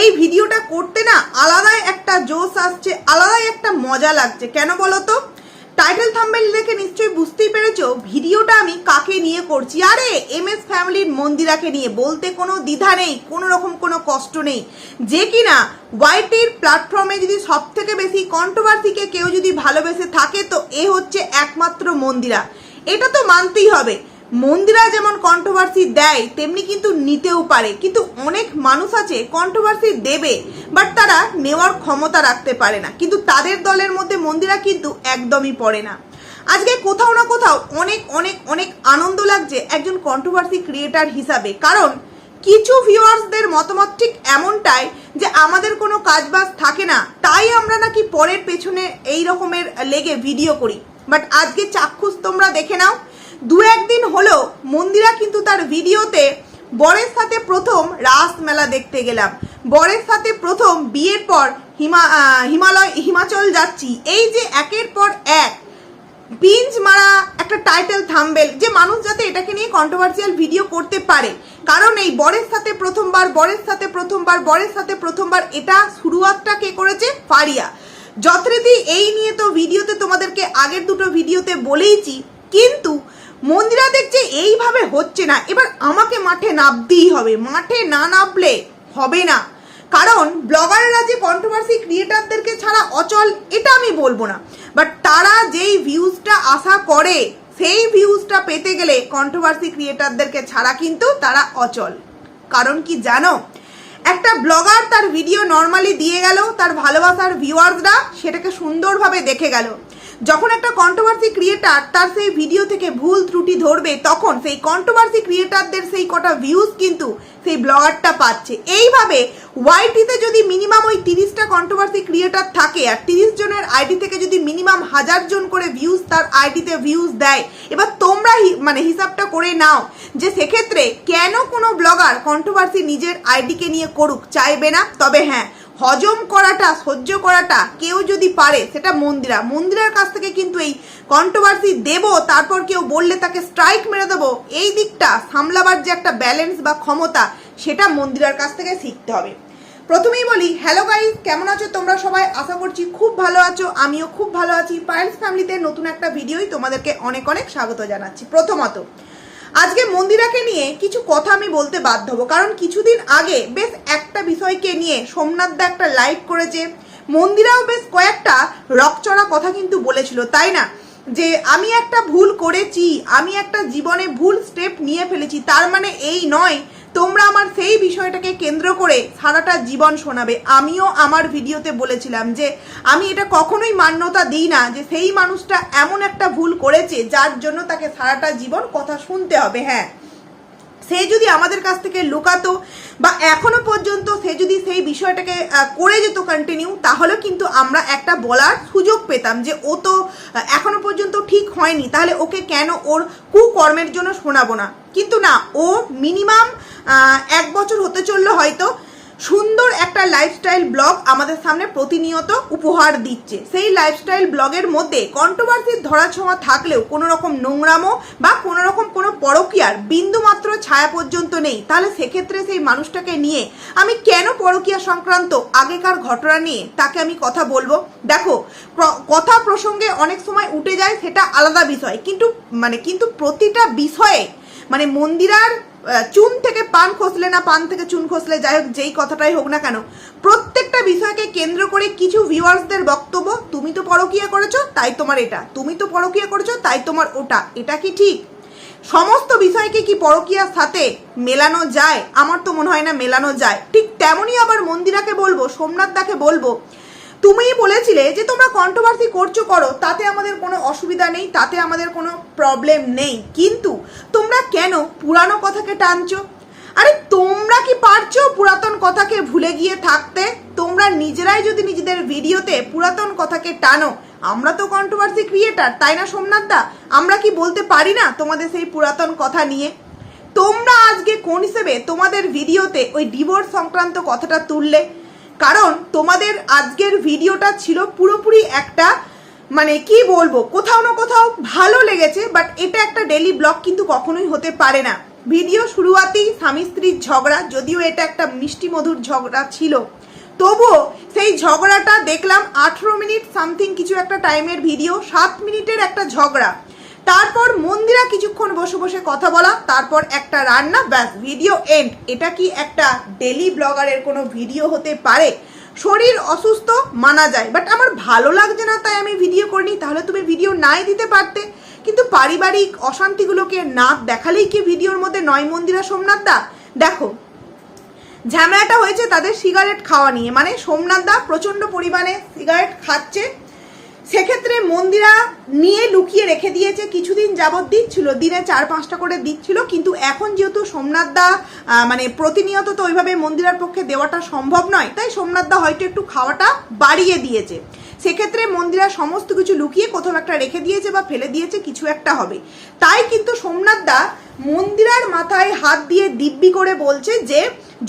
এই ভিডিওটা করতে না আলাদাই একটা জোশ আসছে, আলাদাই একটা মজা লাগছে। কেন বলো তো টাইটেল থাম্বেল দেখে নিশ্চয়ই বুঝতেই পেরেছ, ভিডিওটা আমি কাকে নিয়ে করছি? আরে, এম এস ফ্যামিলির মন্দিরাকে নিয়ে, বলতে কোনো দ্বিধা নেই, কোনো রকম কোনো কষ্ট নেই। যে কিনা ওয়াইটির প্ল্যাটফর্মে যদি সব থেকে বেশি কন্ট্রোভার্সিকে কেউ যদি ভালোবেসে থাকে, তো এ হচ্ছে একমাত্র মন্দিরা। এটা তো মানতেই হবে। মন্দিরা যেমন কন্ট্রোভার্সি দেয়, তেমনি কিন্তু নিতেও পারে। কিন্তু অনেক মানুষ আছে কন্ট্রোভার্সি দেবে বাট তারা নেওয়ার ক্ষমতা রাখতে পারে না। কিন্তু তাদের দলের মধ্যে মন্দিরা কিন্তু একদমই পড়ে না। আজকে কোথাও না কোথাও অনেক অনেক অনেক আনন্দ লাগছে একজন কন্ট্রোভার্সি ক্রিয়েটার হিসাবে। কারণ কিছু ভিউয়ার্সদের মতামত ঠিক এমনটাই যে আমাদের কোনো কাজবাজ থাকে না, তাই আমরা নাকি পরের পেছনে এই রকমের লেগে ভিডিও করি। বাট আজকে চাক্ষুষ তোমরা দেখে নাও দু একদিন হলো মন্দিরা কিন্তু তার ভিডিওতে বরের সাথে প্রথম রাস মেলা দেখতে গেলাম। বরের সাথে প্রথম বিয়ের পর হিমা হিমালয়, হিমাচল যাচ্ছি। এই যে একের পর এক পিঞ্চ মারা একটা টাইটেল থাম্বেল যে মানুষ যাতে এটাকে নিয়ে কন্ট্রোভার্সিয়াল ভিডিও করতে পারে। কারণ এই বরের সাথে প্রথমবার, বরের সাথে প্রথমবার, বরের সাথে প্রথমবার এটা শুরুয়াতটা কে করেছে? ফারিয়া। যথারীতি এই নিয়ে তো ভিডিওতে তোমাদেরকে আগের দুটো ভিডিওতে বলেইছি। কিন্তু মন্দিরা দেখছে এইভাবে হচ্ছে না। এবার আমাকে মাঠে নামতেই হবে। মাঠে না নামলে হবে না। কারণ ব্লগাররা যে কন্ট্রোভার্সি ক্রিয়েটারদেরকে ছাড়া অচল, এটা আমি বলব না। বাট তারা যেই ভিউজটা আশা করে, সেই ভিউজটা পেতে গেলে কন্ট্রোভার্সি ক্রিয়েটারদেরকে ছাড়া কিন্তু তারা অচল। কারণ কি জানো? একটা ব্লগার তার ভিডিও নর্মালি দিয়ে গেল, তার ভালোবাসার ভিউয়ার্সরা সেটাকে সুন্দরভাবে দেখে গেল। যখন একটা কন্ট্রোভার্সি ক্রিয়েটার তার সেই ভিডিও থেকে ভুল ত্রুটি ধরবে, তখন সেই কন্ট্রোভার্সি ক্রিয়েটারদের সেই কটা ভিউজ কিন্তু সেই ব্লগারটা পাচ্ছে। এইভাবে ওয়াইটিতে যদি মিনিমাম ওই তিরিশটা কন্ট্রোভার্সি ক্রিয়েটার থাকে আর তিরিশ জনের আইডি থেকে যদি মিনিমাম হাজার জন করে ভিউজ তার আইডিতে ভিউজ দেয়, এবার তোমরা মানে হিসাবটা করে নাও যে সেক্ষেত্রে কেন কোনো ব্লগার কন্ট্রোভার্সি নিজের আইডিকে নিয়ে করুক, চাইবে না? তবে হ্যাঁ হজম করাটা, সহ্য করাটা কেউ যদি পারে, সেটা মন্দিরা। মন্দিরার কাছ থেকে কিন্তু এই কন্ট্রোভার্সি দেব, তারপর কেউ বললে তাকে স্ট্রাইক মেরে দেবো, এই দিকটা সামলাবার যে একটা ব্যালেন্স বা ক্ষমতা, সেটা মন্দিরার কাছ থেকে শিখতে হবে। প্রথমেই বলি হ্যালো গাইস কেমন আছো তোমরা সবাই? আশা করছি খুব ভালো আছো, আমিও খুব ভালো আছি। পায়েলস ফ্যামিলিতে নতুন একটা ভিডিওই তোমাদেরকে অনেক অনেক স্বাগত জানাচ্ছি। প্রথমত আজকে মন্দিরাকে নিয়ে কিছু কথা আমি বলতে বাধ্য হব, কারণ কিছুদিন আগে বেশ একটা বিষয়কে নিয়ে সোমনাথ দা একটা লাইভ করেছে। মন্দিরাও বেশ কয়েকটা রকচড়া কথা কিন্তু বলেছিল, তাই না? যে আমি একটা ভুল করেছি, আমি একটা জীবনে ভুল স্টেপ নিয়ে ফেলেছি, তার মানে এই নয় তোমরা আমার সেই বিষয়টাকে কেন্দ্র করে সারাটা জীবন শোনাবে। আমিও আমার ভিডিওতে বলেছিলাম যে, আমি এটা কখনোই মান্যতা দিই না যে সেই মানুষটা এমন একটা ভুল করেছে যার জন্য তাকে সারাটা জীবন কথা শুনতে হবে হ্যাঁ। সে যদি আমাদের কাছ থেকে লুকাতো বা এখনও পর্যন্ত সে যদি সেই বিষয়টাকে করে যেত কন্টিনিউ তাহলে কিন্তু আমরা একটা বলার সুযোগ পেতাম যে ও তো এখনও পর্যন্ত ঠিক হয়নি। তাহলে ওকে কেন ওর কুকর্মের জন্য শোনাবো না? কিন্তু না, ও মিনিমাম এক বছর হতে চলল হয়তো। সুন্দর একটা লাইফস্টাইল ব্লগ আমাদের সামনে প্রতিনিয়ত উপহার দিচ্ছে। সেই লাইফস্টাইল ব্লগের মধ্যে কন্ট্রোভার্সির ধরাছোঁয়া থাকলেও কোনো রকম নোংরামো বা কোনো রকম কোনো পরকীয়ার বিন্দু মাত্র ছায়া পর্যন্ত নেই। তাহলে সেক্ষেত্রে সেই মানুষটাকে নিয়ে আমি কেন পরকীয়া সংক্রান্ত আগেকার ঘটনা নিয়ে তাকে আমি কথা বলব? দেখো কথা প্রসঙ্গে অনেক সময় উঠে যায় সেটা আলাদা বিষয়। কিন্তু মানে কিন্তু প্রতিটা বিষয়ে মানে মন্দিরার চুন থেকে পান খসলে না, পান থেকে চুন খসলে, যাই হোক, যেই কথাটাই হোক না কেন, প্রত্যেকটা বিষয়কে কেন্দ্র করে কিছু ভিউয়ার্সদের বক্তব্য তুমি তো পরকিয়া করেছ, তাই তোমার এটা। তুমি তো পরকিয়া করেছ, তাই তোমার ওটা। এটা কি ঠিক? সমস্ত বিষয়কে কি পরকিয়ার সাথে মেলানো যায়? আমার তো মনে হয় না মেলানো যায়। ঠিক তেমনই আবার মন্দিরাকে বলব, সোমনাথ দাকে বলব তুমিই বলেছিলে যে তোমরা কন্ট্রোভার্সি করছ, করো, তাতে আমাদের কোনো অসুবিধা নেই, তাতে আমাদের কোনো প্রবলেম নেই। কিন্তু তোমরা কেন পুরানো কথাকে টানছো? আরে তোমরা কি পারছ পুরাতন কথাকে ভুলে গিয়ে থাকতে? তোমরা নিজেরাই যদি নিজেদের ভিডিওতে পুরাতন কথাকে টানো, আমরা তো কন্ট্রোভার্সি ক্রিয়েটার তাই না সোমনাথ দা? আমরা কি বলতে পারি না তোমাদের সেই পুরাতন কথা নিয়ে? তোমরা আজকে কোন হিসেবে তোমাদের ভিডিওতে ওই ডিভোর্স সংক্রান্ত কথাটা তুললে? কারণ তোমাদের আজকের ভিডিওটা ছিল পুরোপুরি একটা মানে কি বলব, কোথাও না কোথাও ভালো লেগেছে বাট এটা একটা ডেলি ব্লগ কিন্তু কখনোই হতে পারে না। ভিডিও শুরুয়াতেই স্বামী স্ত্রীর ঝগড়া, যদিও এটা একটা মিষ্টি মধুর ঝগড়া ছিল। তবুও সেই ঝগড়াটা দেখলাম আঠেরো মিনিট সামথিং কিছু একটা টাইমের ভিডিও সাত মিনিটের একটা ঝগড়া। তারপর মন্দিরা কিছুক্ষণ বসে বসে কথা বলা, তারপর একটা রান্না, ব্যাস ভিডিও এন্ড এটা কি একটা ডেলি ব্লগারের কোনো ভিডিও হতে পারে? শরীর অসুস্থ, মানা যায়। বাট আমার ভালো লাগছে না, তাই আমি ভিডিও করিনি। তাহলে তুমি ভিডিও নাই দিতে পারতে। কিন্তু পারিবারিক অশান্তিগুলোকে না দেখালেই কি ভিডিওর মধ্যে নয় মন্দিরা সোমনাথ দা? দেখো, ঝামেলাটা হয়েছে তাদের সিগারেট খাওয়া নিয়ে। মানে সোমনাথ দা প্রচণ্ড পরিমাণে সিগারেট খাচ্ছে। সেক্ষেত্রে মন্দিরা নিয়ে লুকিয়ে রেখে দিয়েছে, কিছুদিন যাবৎ দিচ্ছিল, দিনে চার পাঁচটা করে দিচ্ছিল, কিন্তু এখন যেহেতু সোমনাথ দা মানে প্রতিনিয়ত তো ওইভাবে মন্দিরার পক্ষে দেওয়াটা সম্ভব নয়, তাই সোমনাথ দা হয়তো একটু খাওয়াটা বাড়িয়ে দিয়েছে। সেক্ষেত্রে মন্দিরা সমস্ত কিছু লুকিয়ে কোথাও একটা রেখে দিয়েছে বা ফেলে দিয়েছে, কিছু একটা হবে। তাই কিন্তু সোমনাথ দা মন্দিরার মাথায় হাত দিয়ে দিব্যি করে বলছে যে,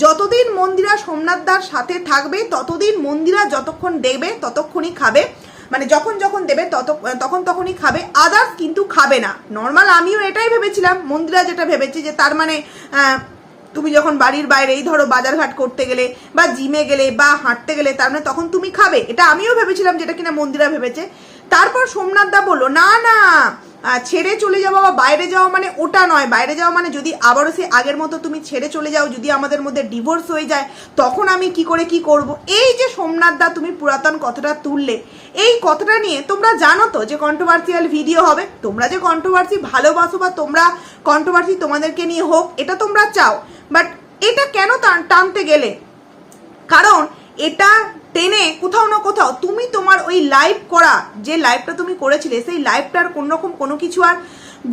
যতদিন মন্দিরা সোমনাথ দার সাথে থাকবে, ততদিন মন্দিরা যতক্ষণ দেবে, ততক্ষণই খাবে। মানে যখন যখন দেবে তত, তখন তখনই খাবে। আদার্স কিন্তু খাবে না। নর্মাল আমিও এটাই ভেবেছিলাম। মন্দিরা যেটা ভেবেছি যে তার মানে তুমি যখন বাড়ির বাইরে এই ধরো বাজারঘাট করতে গেলে বা জিমে গেলে বা হাঁটতে গেলে তার মানে তখন তুমি খাবে। এটা আমিও ভেবেছিলাম যেটা কিনা মন্দিরা ভেবেছে। তারপর সোমনাথ দা বলল, না না ছেড়ে চলে যাওয়া বা বাইরে যাওয়া মানে ওটা নয়। বাইরে যাওয়া মানে যদি আবারও সে আগের মতো তুমি ছেড়ে চলে যাও, যদি আমাদের মধ্যে ডিভোর্স হয়ে যায়, তখন আমি কি করে কি করব? এই যে সোমনাথ দা তুমি পুরাতন কথাটা তুললে, এই কথাটা নিয়ে তোমরা জানো তো যে কন্ট্রোভার্সিয়াল ভিডিও হবে। তোমরা যে কন্ট্রোভার্সি ভালোবাসো বা তোমরা কন্ট্রোভার্সি তোমাদেরকে নিয়ে হোক, এটা তোমরা চাও। বাট এটা কেন টানতে গেলে? কারণ এটা টেনে কোথাও না কোথাও তুমি তোমার ওই লাইভ করা, যে লাইভটা তুমি করেছিলে, সেই লাইভটার কোন রকম কোনো কিছু আর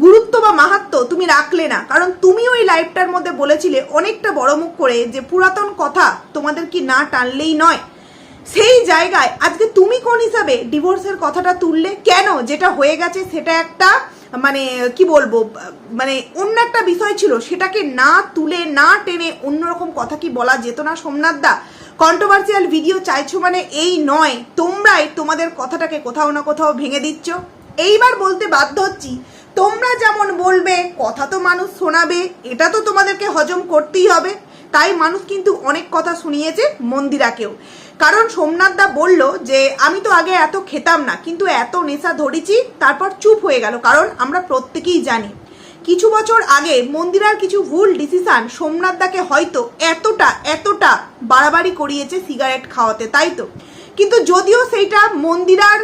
গুরুত্ব বা মাহাত্ম তুমি রাখলে না। কারণ তুমি ওই লাইভটার মধ্যে বলেছিলে অনেকটা বড় মুখ করে যে পুরাতন কথা তোমাদের কি না টানলেই নয়। সেই জায়গায় আজকে তুমি কোন হিসাবে ডিভোর্সের কথাটা তুললে? কেন? যেটা হয়ে গেছে সেটা একটা মানে কি বলব মানে অন্য একটা বিষয় ছিল। সেটাকে না তুলে, না টেনে অন্যরকম কথা কি বলা যেত না সোমনাথ দা কন্ট্রোভার্সিয়াল ভিডিও চাইছো মানে এই নয়, তোমরাই তোমাদের কথাটাকে কোথাও না কোথাও ভেঙে দিচ্ছ। এইবার বলতে বাধ্য হচ্ছি, তোমরা যেমন বলবে, কথা তো মানুষ শোনাবে, এটা তো তোমাদেরকে হজম করতেই হবে। তাই মানুষ কিন্তু অনেক কথা শুনিয়েছে মন্দিরাকেও। কারণ সোমনাথ দা বলল যে, আমি তো আগে এত খেতাম না, কিন্তু এত নেশা ধরেছি, তারপর চুপ হয়ে গেল, কারণ আমরা প্রত্যেকেই জানি। কিছু বছর আগে মন্দিরার কিছু ভুল ডিসিশন সোমনাথ দাকে হয়তো এতটা এতটা বাড়াবাড়ি করিয়েছে সিগারেট খাওয়াতে, তাই তো? কিন্তু যদিও সেইটা মন্দিরার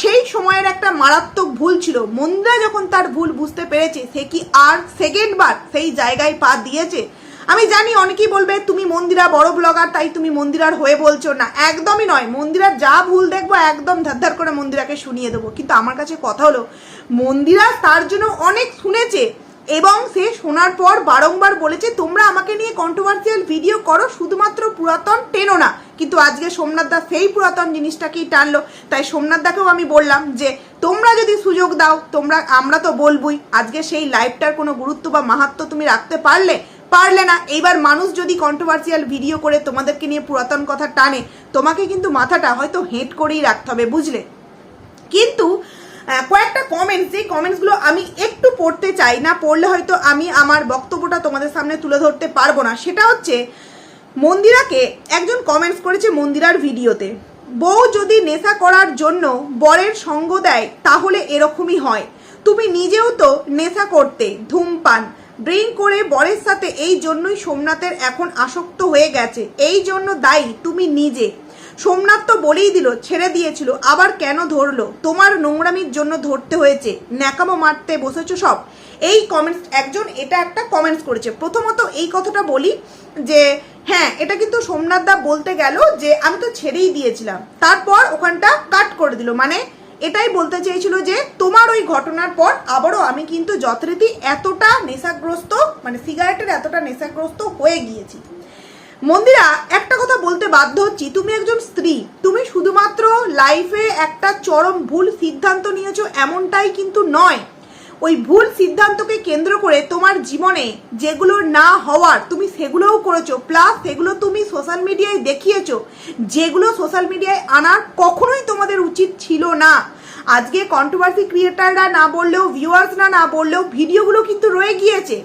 সেই সময়ের একটা মারাত্মক ভুল ছিল, মন্দিরা যখন তার ভুল বুঝতে পেরেছে, সে কি আর সেকেন্ড বার সেই জায়গায় পা দিয়েছে? আমি জানি অনেকেই বলবে, তুমি মন্দিরা বড় ব্লগার তাই তুমি মন্দিরার হয়ে বলছো না। একদমই নয়। মন্দিরার যা ভুল দেখব, একদম ধার করে মন্দিরাকে শুনিয়ে দেবো। কিন্তু আমার কাছে কথা হলো মন্দিরা তার জন্য অনেক শুনেছে এবং সে শোনার পর বারংবার বলেছে, তোমরা আমাকে নিয়ে কন্ট্রোভার্সিয়াল ভিডিও করো, শুধুমাত্র পুরাতন টেনো না। কিন্তু আজকে সোমনাথ দা সেই পুরাতন জিনিসটাকেই টানলো। তাই সোমনাথ দাকেও আমি বললাম যে, তোমরা যদি সুযোগ দাও, তোমরা, আমরা তো বলবই, আজকে সেই লাইভটার কোনো গুরুত্ব বা মাহাত্ম তুমি রাখতে পারলে? পারলে না। এইবার মানুষ যদি কন্ট্রোভার্সিয়াল ভিডিও করে, তোমাদেরকে নিয়ে পুরাতন কথা টানে, তোমাকে কিন্তু মাথাটা হয়তো হেঁট করেই রাখতে হবে, বুঝলে? কিন্তু কয়েকটা কমেন্টস যে কমেন্টসগুলো আমি একটু পড়তে চাই না, পড়লে হয়তো আমি আমার বক্তব্যটা তোমাদের সামনে তুলে ধরতে পারব না। সেটা হচ্ছে, মন্দিরাকে একজন কমেন্টস করেছে মন্দিরার ভিডিওতে। বউ যদি নেশা করার জন্য বরের সঙ্গ দেয়, তাহলে এরকমই হয়। তুমি নিজেও তো নেশা করতে, ধূমপান। ড্রিঙ্ক করে বরের সাথে এই জন্যই সোমনাথের এখন আসক্ত হয়ে গেছে। এই জন্য দায়ী তুমি নিজে। সোমনাথ তো বলেই দিল, ছেড়ে দিয়েছিল, আবার কেন ধরলো? তোমার নোংরামির জন্য ধরতে হয়েছে, ন্যাকামো মারতে বসেছো সব। এই কমেন্টস একজন এটা একটা কমেন্টস করেছে। প্রথমত এই কথাটা বলি যে হ্যাঁ এটা কিন্তু সোমনাথ দা বলতে গেল যে, আমি তো ছেড়েই দিয়েছিলাম। তারপর ওখানটা কাট করে দিল। মানে এটাই বলতে চেয়েছিল যে, তোমার ওই ঘটনার পর আবারও আমি কিন্তু যথারীতি এতটা নেশাগ্রস্ত মানে সিগারেটের এতটা নেশাগ্রস্ত হয়ে গিয়েছি। মন্দিরা, একটা কথা বলতে বাধ্য হচ্ছি, তুমি একজন স্ত্রী, তুমি শুধুমাত্র লাইফে একটা চরম ভুল সিদ্ধান্ত নিয়েছো এমনটাই কিন্তু নয়। ওই ভুল সিদ্ধান্তকে কেন্দ্র করে তোমার জীবনে যেগুলো না হওয়ার তুমি সেগুলোও করেছ প্লাস সেগুলো তুমি সোশ্যাল মিডিয়ায় দেখিয়েছো, যেগুলো সোশ্যাল মিডিয়ায় আনার কখনোই তোমাদের উচিত ছিল না। আজকে কন্ট্রোভার্সি ক্রিয়েটাররা না বললেও ভিউয়ার্সরা না বললেও ভিডিওগুলো কিন্তু রয়ে গিয়েছে।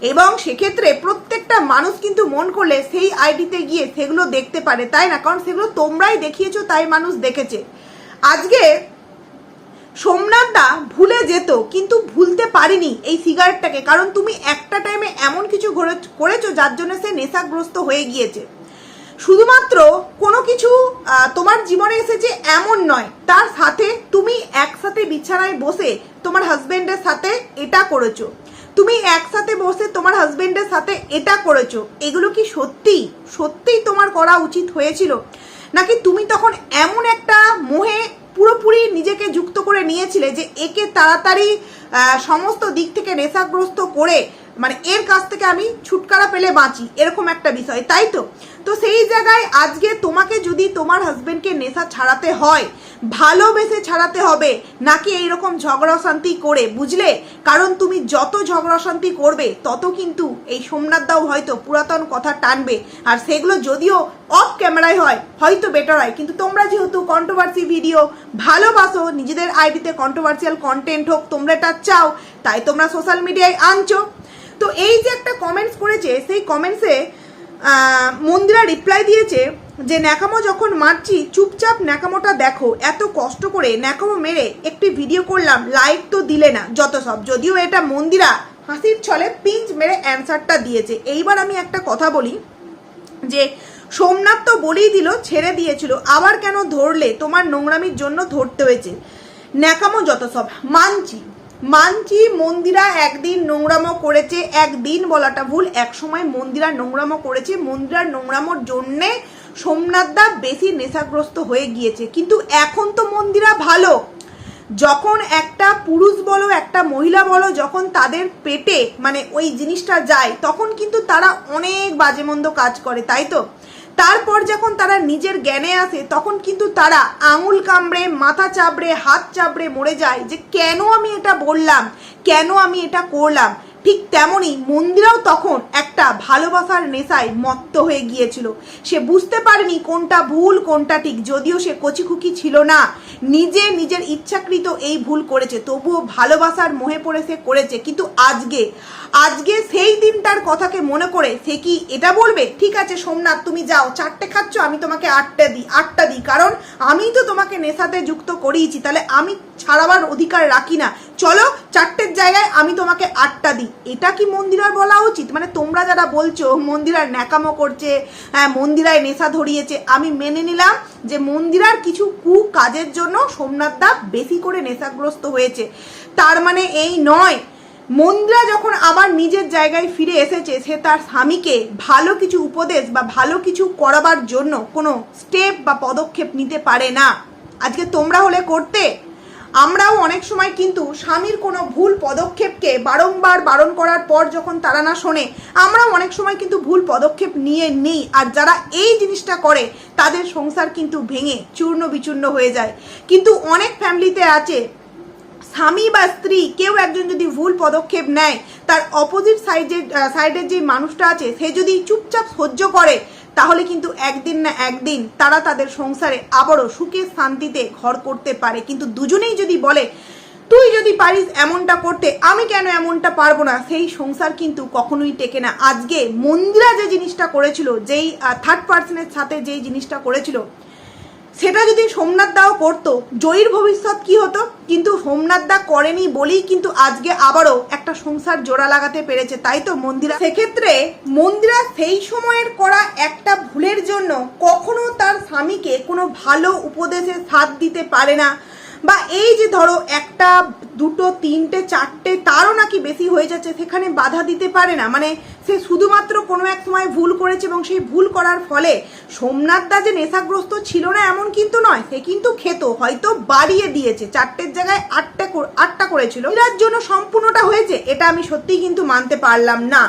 এবং সেক্ষেত্রে প্রত্যেকটা মানুষ কিন্তু মন করলে সেই আইডিতে গিয়ে সেগুলো দেখতে পারে, তাই না? কারণ সেগুলো তোমরাই দেখিয়েছো, তাই মানুষ দেখেছে। আজকে সোমনাথ দা ভুলে যেত, কিন্তু ভুলতে পারিনি এই সিগারেটটাকে, কারণ তুমি একটা টাইমে এমন কিছু করে- করেছ যার জন্য সে নেশাগ্রস্ত হয়ে গিয়েছে। শুধুমাত্র কোনো কিছু তোমার জীবনে এসেছে এমন নয়, তার সাথে তুমি একসাথে বিছানায় বসে তোমার হাজবেন্ডের সাথে এটা করেছ। তুমি একসাথে বসে তোমার হাজবেন্ডের সাথে এটা করেছ, এগুলো কি সত্যি? সত্যিই তোমার করা উচিত হয়েছিল? নাকি তুমি তখন এমন একটা মোহে পুরোপুরি নিজেকে যুক্ত করে নিয়েছিলে যে একে তাড়াতাড়ি সমস্ত দিক থেকে নেশাগ্রস্ত করে মানে এর কাছ থেকে আমি ছুটকারা পেলে বাঁচি? এরকম একটা বিষয়, তাই তো? তো সেই জায়গায় আজকে তোমাকে যদি তোমার হাজবেন্ডকে নেশা ছাড়াতে হয় ভালোবেসে ছাড়াতে হবে, নাকি এইরকম ঝগড়া শান্তি করে, বুঝলে? কারণ তুমি যত ঝগড়া শান্তি করবে, তত কিন্তু এই সোমনাথদাও হয়তো পুরাতন কথা টানবে, আর সেগুলো যদিও অফ ক্যামেরায় হয়, হয়তো বেটার হয়। কিন্তু তোমরা যেহেতু কন্ট্রোভার্সি ভিডিও ভালোবাসো, নিজেদের আইডিতে কন্ট্রোভার্সিয়াল কন্টেন্ট হোক, তোমরা এটা চাও, তাই তোমরা সোশ্যাল মিডিয়ায় আনছো। তো এই যে একটা কমেন্টস করেছে, সেই কমেন্টসে মন্দিরা রিপ্লাই দিয়েছে যে, ন্যাকামো যখন মারছি, চুপচাপ ন্যাকামোটা দেখো। এত কষ্ট করে ন্যাকামো মেরে একটি ভিডিও করলাম। লাইক তো দিলে না, যত সব। যদিও এটা মন্দিরা হাসির ছলে পিঞ্চ মেরে অ্যান্সারটা দিয়েছে। এইবার আমি একটা কথা বলি, যে সোমনাথ তো বলেই দিল, ছেড়ে দিয়েছিল। আবার কেন ধরলে? তোমার নোংরামির জন্য ধরতে হয়েছে। ন্যাকামো যত সব, মানছি। মানছি মন্দিরা একদিন নোংরামো করেছে, একদিন বলাটা ভুল এক সময় মন্দিরা নোংরামো করেছে। মন্দিরার নোংরামোর জন্যে সোমনাথ দা বেশি নেশাগ্রস্ত হয়ে গিয়েছে। কিন্তু এখন তো মন্দিরা ভালো। যখন একটা পুরুষ বলো, একটা মহিলা বলো, যখন তাদের পেটে মানে ওই জিনিসটা যায়, তখন কিন্তু তারা অনেক বাজে মন্দ কাজ করে, তাই তো? তারপর যখন তারা নিজের জ্ঞানে আসে, তখন কিন্তু তারা আঙুল কামড়ে, মাথা চাবড়ে, হাত চাবড়ে মরে যায় যে কেন আমি এটা বললাম? কেন আমি এটা করলাম? ঠিক তেমনই মন্দিরাও তখন একটা ভালোবাসার নেশায় মত্ত হয়ে গিয়েছিল। সে বুঝতে পারেনি কোনটা ভুল, কোনটা ঠিক। যদিও সে কচিখুকি ছিল না, নিজে নিজের ইচ্ছাকৃত এই ভুল করেছে। তবুও ভালোবাসার মোহে পড়ে সে করেছে। কিন্তু আজকে আজকে সেই দিনটার কথাকে মনে করে সে কি এটা বলবে? ঠিক আছে সোমনাথ, তুমি যাও। চারটে খাচ্ছ, আমি তোমাকে আটটা দিই আটটা দিই। কারণ আমি তো তোমাকে নেশাতে যুক্ত করিয়েছি। তাহলে আমি ছাড়াবার অধিকার রাখি না। চলো চারটের জায়গায় আমি তোমাকে আটটা দিই। এটা কি মন্দিরার বলা উচিত? মানে তোমরা যারা বলছো মন্দিরার ন্যাকামো করছে হ্যাঁ মন্দিরায় নেশা ধরিয়েছে, আমি মেনে নিলাম যে মন্দিরার কিছু কু কাজের জন্য সোমনাথ দা বেশি করে নেশাগ্রস্ত হয়েছে। তার মানে এই নয়, মন্দিরা যখন আবার নিজের জায়গায় ফিরে এসেছে, সে তার স্বামীকে ভালো কিছু উপদেশ বা ভালো কিছু করাবার জন্য কোনো স্টেপ বা পদক্ষেপ নিতে পারে না। আজকে তোমরা হলে করতে? আমরাও অনেক সময় কিন্তু স্বামীর কোনো ভুল পদক্ষেপকে বারংবার বারণ করার পর যখন তারা না শোনে, আমরাও অনেক সময় কিন্তু ভুল পদক্ষেপ নিয়ে নিই। আর যারা এই জিনিসটা করে, তাদের সংসার কিন্তু ভেঙে চূর্ণ বিচূর্ণ হয়ে যায়। কিন্তু অনেক ফ্যামিলিতে আছে, স্বামী বা স্ত্রী, কেউ একজন যদি ভুল পদক্ষেপ নেয়, তার অপোজিট সাইডের সাইডের যে মানুষটা আছে, সে যদি চুপচাপ সহ্য করে তাহলে কিন্তু একদিন না একদিন তারা তাদের সংসারে আবারও সুখে শান্তিতে ঘর করতে পারে। কিন্তু দুজনেই যদি বলে, তুই যদি পারিস এমনটা করতে, আমি কেন এমনটা পারব না? সেই সংসার কিন্তু কখনোই টেকে না। আজকে মন্দিরা যে জিনিসটা করেছিল, যেই থার্ড পার্সনের সাথে যেই জিনিসটা করেছিল সেটা যদি সোমনাথ দাও করতো, জয়ীর ভবিষ্যৎ কি হতো? কিন্তু সোমনাথ দা করেনি বলেই কিন্তু আজকে আবারও একটা সংসার জোড়া লাগাতে পেরেছে, তাই তো মন্দিরা? সেক্ষেত্রে মন্দিরা সেই সময়ের করা একটা ভুলের জন্য কখনো তার স্বামীকে কোনো ভালো উপদেশে সাথ দিতে পারে না। বা এই যে ধরো একটা, দুটো, তিনটে, চারটে তারও নাকি বেশি হয়ে যাচ্ছে, সেখানে বাধা দিতে পারে না। মানে সে শুধুমাত্র কোনো এক সময় ভুল করেছে এবং সেই ভুল করার ফলে সোমনাথ দা যে নেশাগ্রস্ত ছিল না, এমন কিন্তু নয়, সে কিন্তু খেত, হয়তো বাড়িয়ে দিয়েছে। চারটের জায়গায় আটটা আটটা করেছিল। এটার জন্য সম্পূর্ণটা হয়েছে, এটা আমি সত্যিই কিন্তু মানতে পারলাম না।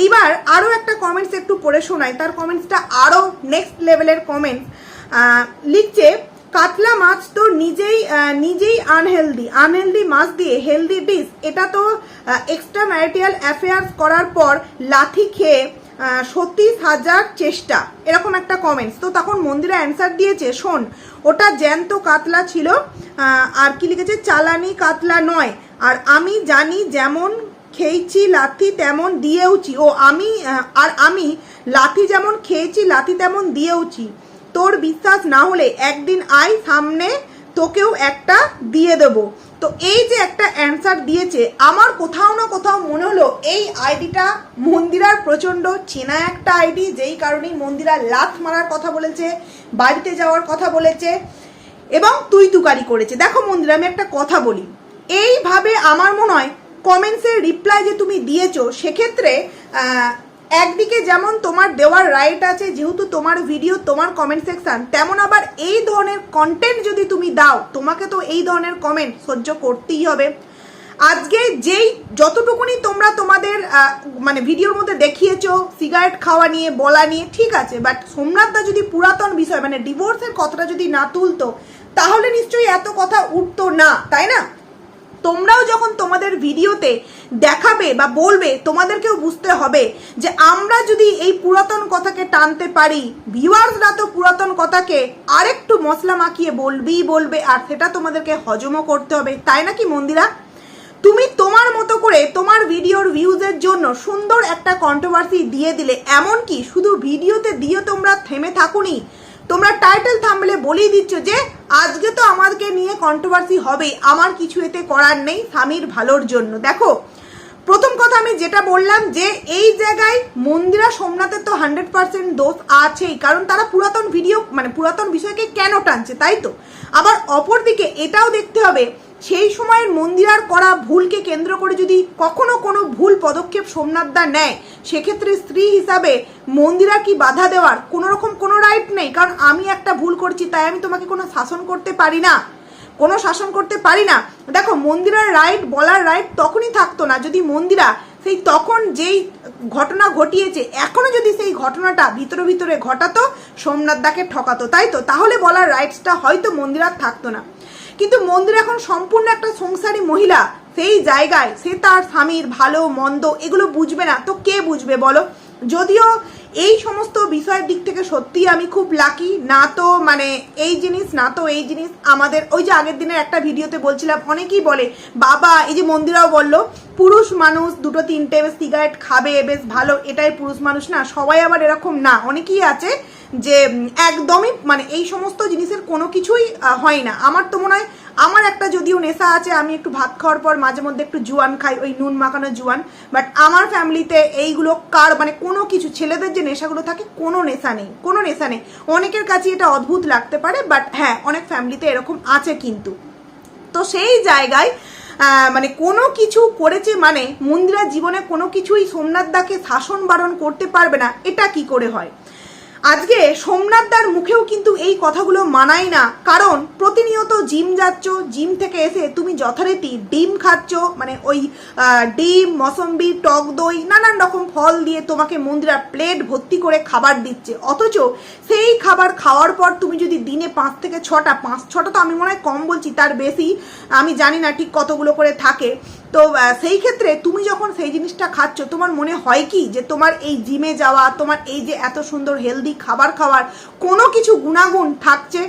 এইবার আরও একটা কমেন্টস একটু পড়ে শোনাই, তার কমেন্টসটা আরও নেক্সট লেভেলের কমেন্টস লিখছে কাতলা মাছ তো নিজেই নিজেই আনহেলদি আনহেলদি মাছ দিয়ে হেলদি ডিশ এটা তো এক্সট্রা ম্যারিটাল অ্যাফেয়ার্স করার পর লাথি খেয়ে সতীশ হাজার চেষ্টা। এরকম একটা কমেন্টস তো তখন মন্দিরা অ্যান্সার দিয়েছে, শোন, ওটা জ্যান্ত কাতলা ছিল আর কি লিখেছে? চালানি কাতলা নয়। আর আমি জানি যেমন খেয়েছি লাথি তেমন দিয়েওছি। ও আমি আর আমি লাথি যেমন খেয়েছি, লাথি তেমন দিয়েওছি। তোর বিশ্বাস না হলে একদিন আয় সামনে, তোকেও একটা দিয়ে দেব। তো এই যে একটা অ্যান্সার দিয়েছে, আমার কোথাও না কোথাও মনে হলো এই আইডিটা মন্দিরার প্রচণ্ড চেনা একটা আইডি, যেই কারণেই মন্দিরা লাথ মারার কথা বলেছে, বাড়িতে যাওয়ার কথা বলেছে, এবং তুই তুকারি করেছে। দেখো মন্দিরা, আমি একটা কথা বলি। এইভাবে আমার মনে হয় কমেন্টসের রিপ্লাই যে তুমি দিয়েছ, সেক্ষেত্রে একদিকে যেমন তোমার দেওয়ার রাইট আছে, যেহেতু তোমার ভিডিও তোমার কমেন্ট সেকশন তেমন আবার এই ধরনের কন্টেন্ট যদি তুমি দাও, তোমাকে তো এই ধরনের কমেন্ট সহ্য করতেই হবে। আজকে যেই যতটুকুনি তোমরা তোমাদের মানে ভিডিওর মধ্যে দেখিয়েছো সিগারেট খাওয়া নিয়ে, বলা নিয়ে, ঠিক আছে বাট সোমনাথদা যদি পুরাতন বিষয় মানে ডিভোর্সের কথাটা যদি না তুলতো, তাহলে নিশ্চয়ই এত কথা উঠতো না, তাই না? তোমরাও যখন তোমাদের ভিডিওতে দেখাবে বা বলবে, তোমাদেরকেও বুঝতে হবে যে আমরা যদি এই পুরাতন কথাকে টানতে পারি, ভিউয়ার্সরা তো পুরাতন কথাকে আরেকটু মশলা মাখিয়ে বলবেই বলবে, আর সেটা তোমাদেরকে হজমও করতে হবে, তাই নাকি মন্দিরা? তুমি তোমার মতো করে তোমার ভিডিওর ভিউজের জন্য সুন্দর একটা কন্ট্রোভার্সি দিয়ে দিলে, এমনকি শুধু ভিডিওতে দিয়ে তোমরা থেমে থাকুনি তোমরা টাইটেল থামলে বলেই দিচ্ছ যে আজকে তো আমাদেরকে নিয়ে কন্ট্রোভার্সি হবে আমার কিছু এতে করার নেই স্বামীর ভালোর জন্য। দেখো, প্রথম কথা আমি যেটা বললাম যে এই জায়গায় মন্দিরা সোমনাথের তো হান্ড্রেড পার্সেন্ট দোষ আছেই, কারণ তারা পুরাতন ভিডিও মানে পুরাতন বিষয়কে কেন টানছে, তাই তো? আবার অপরদিকে এটাও দেখতে হবে সেই সময়ের মন্দিরার করা ভুলকে কেন্দ্র করে যদি কখনো কোনো ভুল পদক্ষেপ সোমনাথদা নেয়, সেক্ষেত্রে স্ত্রী হিসাবে মন্দিরা কি বাধা দেওয়ার কোনো রকম কোনো রাইট নেই। কারণ আমি একটা ভুল করছি, তাই আমি তোমাকে কোনো শাসন করতে পারি না। কোনো শাসন করতে পারি না। দেখো, মন্দিরার রাইট বলার রাইট তখনই থাকতো না যদি মন্দিরা সেই তখন যেই ঘটনা ঘটিয়েছে, এখনও যদি সেই ঘটনাটা ভিতরে ভিতরে ঘটাতো সোমনাথদাকে ঠকাতো, তাই তো? তাহলে বলার রাইটসটা হয়তো মন্দিরার থাকতো না। কিন্তু মন্দির এখন সম্পূর্ণ একটা সংসারী মহিলা, সেই জায়গায় সে তার স্বামীর ভালো, মন্দ এগুলো বুঝবে না। তো কে বুঝবে বলো? যদিও এই সমস্ত বিষয়ের দিক থেকে সত্যিই আমি খুব লাকি না তো মানে এই জিনিস, না তো এই জিনিস। আমাদের ওই যে আগের দিনের একটা ভিডিওতে বলছিলাম, অনেকেই বলে, বাবা, এই যে মন্দিরাও বলল, পুরুষ মানুষ দুটো তিনটে বেশ সিগারেট খাবে, বেশ ভালো। এটাই পুরুষ মানুষ না, সবাই আবার এরকম না। অনেকেই আছে যে একদমই মানে এই সমস্ত জিনিসের কোনো কিছুই হয় না। আমার তো মনে হয় আমার একটা যদিও নেশা আছে, আমি একটু ভাত খাওয়ার পর মাঝে মধ্যে একটু জুয়ান খাই, ওই নুন মাখানো জুয়ান। বাট আমার ফ্যামিলিতে এইগুলো কার মানে কোনো কিছু, ছেলেদের যে নেশাগুলো থাকে, কোনো নেশা নেই, কোনো নেশা নেই। অনেকের কাছে এটা অদ্ভুত লাগতে পারে বাট হ্যাঁ অনেক ফ্যামিলিতে এরকম আছে কিন্তু। তো সেই জায়গায় মানে কোনো কিছু করেছে মানে মন্দিরা জীবনে কোনো কিছুই সোমনাথ দাকে শাসন বারণ করতে পারবে না, এটা কি করে হয়? আজকে সোমনাথদার মুখেও কিন্তু এই কথাগুলো মানায় না। কারণ প্রতিনিয়ত জিম যাচ্ছ, জিম থেকে এসে তুমি যথারীতি ডিম খাচ্ছ মানে ওই ডিম, মসম্বি, টক দই, নানান রকম ফল দিয়ে তোমাকে মন্দিরা প্লেট ভর্তি করে খাবার দিচ্ছে। অথচ সেই খাবার খাওয়ার পর তুমি যদি দিনে পাঁচ থেকে ছটা, পাঁচ, ছটা তো আমি মনে হয় কম বলছি, তার বেশি, আমি জানি না ঠিক কতগুলো করে থাকে। তো সেই ক্ষেত্রে তুমি যখন সেই জিনিসটা খাচ্ছ, তোমার মনে হয় কি যে তোমার এই জিমে যাওয়া, তোমার এই যে এত সুন্দর হেলদি খাবার খাওয়ার কোনো কিছু গুণাগুণ থাকছে?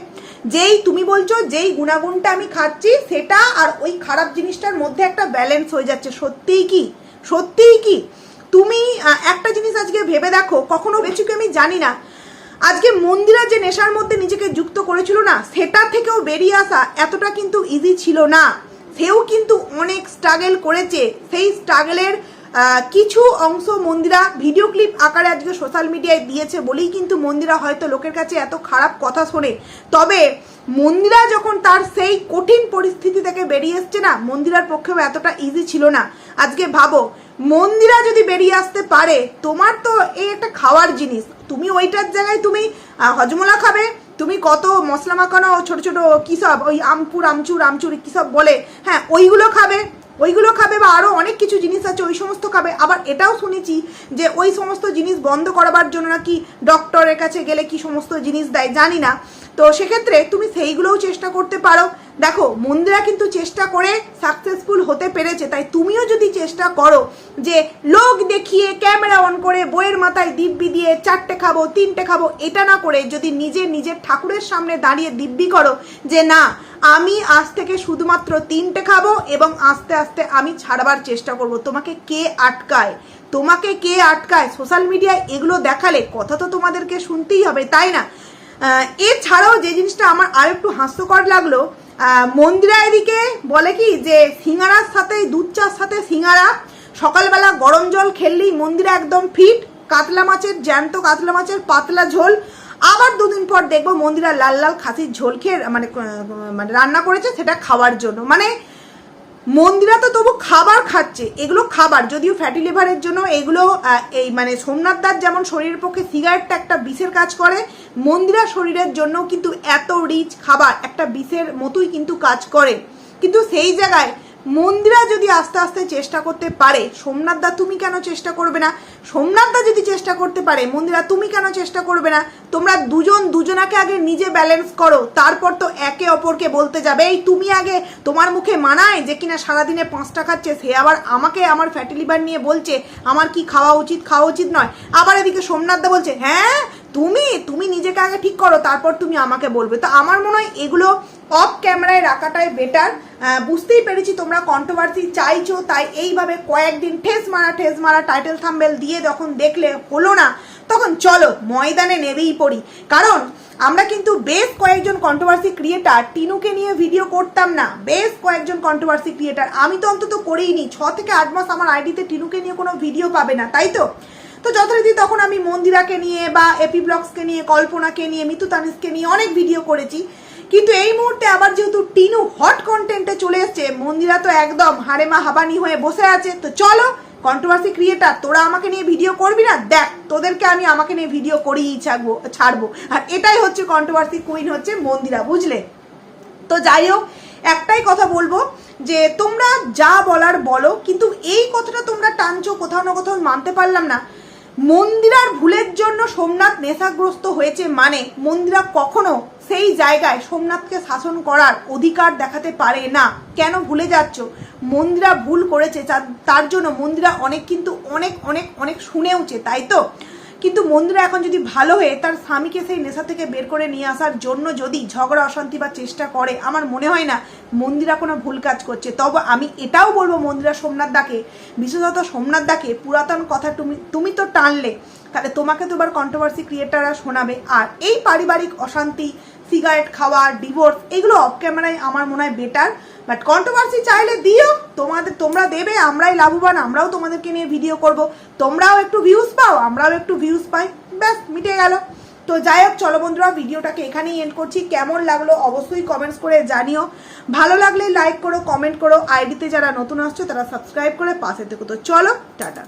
যেই তুমি বলছো যেই গুণাগুণটা আমি খাচ্ছি, সেটা আর ওই খারাপ জিনিসটার মধ্যে একটা ব্যালেন্স হয়ে যাচ্ছে। সত্যিই কি? সত্যিই কি? তুমি একটা জিনিস আজকে ভেবে দেখো, কখনো বেশি আমি জানি না। আজকে মন্দিরা যে নেশার মধ্যে নিজেকে যুক্ত করেছিল না, সেটা থেকেও বেরিয়ে আসা এতটা কিন্তু ইজি ছিল না। সেও কিন্তু অনেক স্ট্রাগল করেছে। সেই স্ট্রাগলের কিছু অংশ মন্দিরা ভিডিও ক্লিপ আকারে আজকে সোশ্যাল মিডিয়ায় দিয়েছে বলেই কিন্তু মন্দিরা হয়তো লোকের কাছে এত খারাপ কথা শোনে। তবে মন্দিরা যখন তার সেই কঠিন পরিস্থিতি থেকে বেরিয়ে এসছে না, মন্দিরার পক্ষেও এতটা ইজি ছিল না। আজকে ভাবো, মন্দিরা যদি বেরিয়ে আসতে পারে, তোমার তো এই একটা খাওয়ার জিনিস। তুমি ওইটার জায়গায় তুমি হজমোলা খাবে তুমি কত মশলা মাখানো ছোট ছোট কি সব, ওই আমপুর, আমচুর আমচুর কী সব বলে? হ্যাঁ ওইগুলো খাবে ওইগুলো খাবে বা আরও অনেক কিছু জিনিস আছে, ওই সমস্ত খাবে। আবার এটাও শুনেছি যে ওই সমস্ত জিনিস বন্ধ করাবার জন্য নাকি ডক্টরের কাছে গেলে কি সমস্ত জিনিস দেয়, জানি না। তো সেক্ষেত্রে তুমি সেইগুলোও চেষ্টা করতে পারো। দেখো, মন্দিরা কিন্তু চেষ্টা করে সাকসেসফুল হতে পেরেছে, তাই তুমিও যদি চেষ্টা করো যে লোক দেখিয়ে, ক্যামেরা অন করে, বইয়ের মাথায় দিব্যি দিয়ে চারটে খাব, তিনটে খাব, এটা না করে যদি নিজে নিজের ঠাকুরের সামনে দাঁড়িয়ে দিব্যি করো যে না, আমি আজ থেকে শুধুমাত্র তিনটে খাব এবং আস্তে আস্তে আমি ছাড়বার চেষ্টা করব। তোমাকে কে আটকায়? তোমাকে কে আটকায়? সোশ্যাল মিডিয়ায় এগুলো দেখালে কথা তো তোমাদেরকে শুনতেই হবে, তাই না? এছাড়াও যে জিনিসটা আমার আর একটু হাস্যকর লাগল মন্দিরা এদিকে বলে কি যে সিঙ্গারার সাথে, দুধ চার সাথে সিঙ্গারা, সকালবেলা গরম জল খেললেই মন্দিরা একদম ফিট, কাতলা মাছের জ্যান্ত, কাতলা মাছের পাতলা ঝোল। আবার দুদিন পর দেখব মন্দিরা লাল লাল খাসির ঝোল খেয়ে মানে মানে রান্না করেছে সেটা খাওয়ার জন্য। মানে মন্দিরা তো তবু খাবার খাচ্ছে, এগুলো খাবার, যদিও ফ্যাটি লিভারের জন্য এগুলো এই মানে সোমনাথ দাস যেমন শরীরের পক্ষে সিগারেটটা একটা বিষের কাজ করে, মন্দিরা শরীরের জন্য কিন্তু এত রিচ খাবার, একটা বিষের মতোই কিন্তু কাজ করে। কিন্তু সেই জায়গায় মন্দিরা যদি আস্তে আস্তে চেষ্টা করতে পারে, সোমনাথ দা তুমি কেন চেষ্টা করবে না? সোমনাথ দা যদি চেষ্টা করতে পারে, মন্দিরা তুমি কেন চেষ্টা করবে না? তোমরা দুজন দুজনাকে আগে নিজে ব্যালেন্স করো, তারপর তো একে অপরকে বলতে যাবে, এই তুমি আগে তোমার মুখে মানায় যে কিনা সারাদিনে পাঁচটা খাচ্ছে, সে আবার আমাকে আমার ফ্যাটি লিভার নিয়ে বলছে, আমার কি খাওয়া উচিত খাওয়া উচিত নয়। আবার এদিকে সোমনাথ দা বলছে হ্যাঁ তুমি তুমি নিজেকে আগে ঠিক করো, তারপর তুমি আমাকে বলবে। তো আমার মনে হয় এগুলো অফ ক্যামেরায় রাখাটাই বেটার বুঝতেই পেরেছি তোমরা কন্ট্রোভার্সি চাইছো, তাই এইভাবে কয়েকদিন ঠেস মারা ঠেস মারা টাইটেল থাম্বেল দিয়ে যখন দেখলে হলো না, তখন চলো ময়দানে নেবেই পড়ি। কারণ আমরা কিন্তু বেশ কয়েকজন কন্ট্রোভার্সি ক্রিয়েটার টিনুকে নিয়ে ভিডিও করতাম না, বেশ কয়েকজন কন্ট্রোভার্সি ক্রিয়েটার আমি তো অন্তত করেইনি ছ থেকে আট মাস আমার আইডিতে টিনুকে নিয়ে কোনো ভিডিও পাবে না, তাই তো? তো যথারীতি তখন আমি মন্দিরাকে নিয়ে বা এপি ব্লগসকে নিয়ে, কল্পনাকে নিয়ে, মিতু তানিসকে নিয়ে অনেক ভিডিও করেছি। কিন্তু এই মুহূর্তে আবার যেহেতু টিনু হট কন্টেন্টে চলে এসছে, মন্দিরা তো একদম হারেমা হাবানি হয়ে বসে আছে। তো চলো কন্ট্রোভার্সি ক্রিয়েটার তোরা আমাকে নিয়ে ভিডিও করবি না? দেখ, তোদেরকে আমি আমাকে নিয়ে ভিডিও করেই ছাড়বো ছাড়বো। আর এটাই হচ্ছে কন্ট্রোভার্সি কুইন হচ্ছে মন্দিরা, বুঝলে? তো যাই হোক, একটাই কথা বলব যে তোমরা যা বলার বলো, কিন্তু এই কথাটা তোমরা টানছো, কোথাও না কোথাও মানতে পারলাম না। মন্দিরার ভুলের জন্য সোমনাথ নেশাগ্রস্ত হয়েছে মানে মন্দিরা কখনো সেই জায়গায় সোমনাথকে শাসন করার অধিকার দেখাতে পারে না। কেন ভুলে যাচ্ছ? মন্দিরা ভুল করেছে তার- জন্য মন্দিরা অনেক কিন্তু অনেক অনেক অনেক শুনেওছে, তাই তো? কিন্তু মন্দিরা এখন যদি ভালো হয়ে তার স্বামীকে সেই নেশা থেকে বের করে নিয়ে আসার জন্য যদি ঝগড়া, অশান্তি বা চেষ্টা করে, আমার মনে হয় না মন্দিরা কোনো ভুল কাজ করছে। তবে আমি এটাও বলব মন্দিরা সোমনাথ দাকে, বিশেষত সোমনাথ দাকে, পুরাতন কথা তুমি তুমি তো টানলে, তাহলে তোমাকে তো কন্ট্রোভার্সি ক্রিয়েটাররা শোনাবে। আর এই পারিবারিক অশান্তি সিগারেট খাওয়া ডিভোর্স এগুলো অফ ক্যামেরায় আমার মনে হয় বেটার বাট কন্ট্রোভার্সি চাইলে দিও, তোমাদের, তোমরা দেবে, আমরাই লাভবান, আমরাও তোমাদেরকে নিয়ে ভিডিও করব। তোমরাও একটু ভিউজ পাও, আমরাও একটু ভিউজ পাই। ব্যাস, মিটে গেল। তো যাই হোক, চলো বন্ধুরা, ভিডিওটাকে এখানেই এন্ড করছি। কেমন লাগল অবশ্যই কমেন্টস করে জানিও। ভালো লাগলে লাইক করো কমেন্ট করো। আইডিতে যারা নতুন আসছো, তারা সাবস্ক্রাইব করে পাশে থেকো। তো চলো, টাটা।